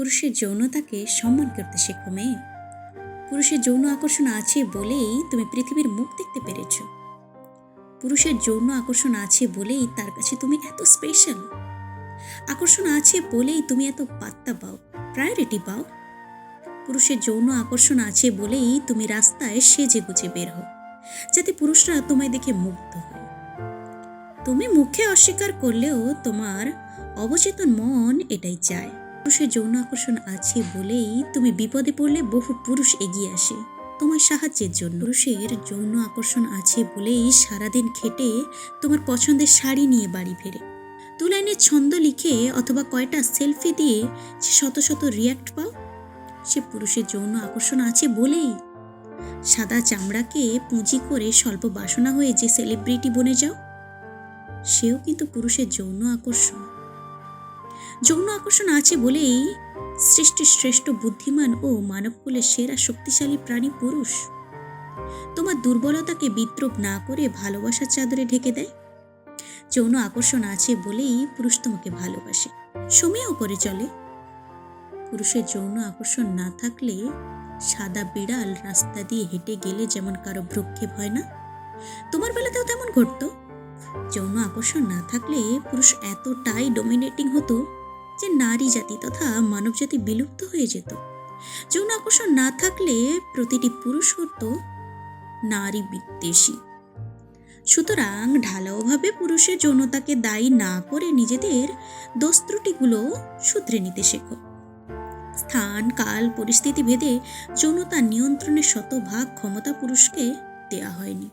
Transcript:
পুরুষের যৌনতাকে সম্মান করতে শেখো মেয়ে। পুরুষের যৌন আকর্ষণ আছে বলেই তুমি পৃথিবীর মুখ দেখতে পেরেছ। পুরুষের যৌন আকর্ষণ আছে বলেই তার কাছে তুমি এত স্পেশাল আকর্ষণ আছে বলেই তুমি এত পাত্তা পাও প্রায়োরিটি পাও। পুরুষের যৌন আকর্ষণ আছে বলেই তুমি রাস্তায় সেজে গুজে বের হও, যাতে পুরুষরা তোমায় দেখে মুগ্ধ হয়। তুমি মুখে অস্বীকার করলেও তোমার অবচেতন মন এটাই চায়। পুরুষের যৌন আকর্ষণ আছে বলেই তুমি বিপদে পড়লে বহু পুরুষ এগিয়ে আসে। তোমার সাহায্যের জন্য। পুরুষের যৌন আকর্ষণ আছে বলেই সারাদিন খেটে তোমার পছন্দের শাড়ি নিয়ে বাড়ি ফেরে। দু লাইনের ছন্দ লিখে অথবা কয়টা সেলফি দিয়ে যে শত শত রিয়াক্ট পাও। সে পুরুষের যৌন আকর্ষণ আছে বলেই সাদা চামড়াকে পুঁজি করে স্বল্প বাসনা হয়ে যে সেলিব্রিটি বনে যাও, সেও কিন্তু পুরুষের যৌন আকর্ষণ। যৌন আকর্ষণ আছে বলেই সৃষ্টির শ্রেষ্ঠ বুদ্ধিমান ও মানবকুলের সেরা শক্তিশালী প্রাণী পুরুষ। তোমার দুর্বলতাকে বিদ্রুপ না করে ভালোবাসার চাদরে ঢেকে দেয়। যৌন আকর্ষণ আছে বলেই পুরুষ তোমাকে ভালোবাসে। সময়েও করে চলে। পুরুষের যৌন আকর্ষণ না থাকলে সাদা বিড়াল রাস্তা দিয়ে হেঁটে গেলে যেমন কারও ভ্রক্ষেপ হয় না, তোমার বেলাতেও তেমন ঘটতো। যৌন আকর্ষণ না থাকলে পুরুষ এতটাই ডোমিনেটিং হতো যে নারী জাতি তথা মানব জাতি বিলুপ্ত হয়ে যেত। যৌন আকর্ষণ না থাকলে প্রতিটি পুরুষ হতো নারী বিদ্বেষী। সুতরাং ঢালাওভাবে পুরুষের যৌনতাকে দায়ী না করে নিজেদের দোষ ত্রুটিগুলো শুধরে নিতে শেখো। স্থান, কাল, পরিস্থিতি ভেদে যৌনতা নিয়ন্ত্রণের শতভাগ ক্ষমতা পুরুষকে দেয়া হয়নি।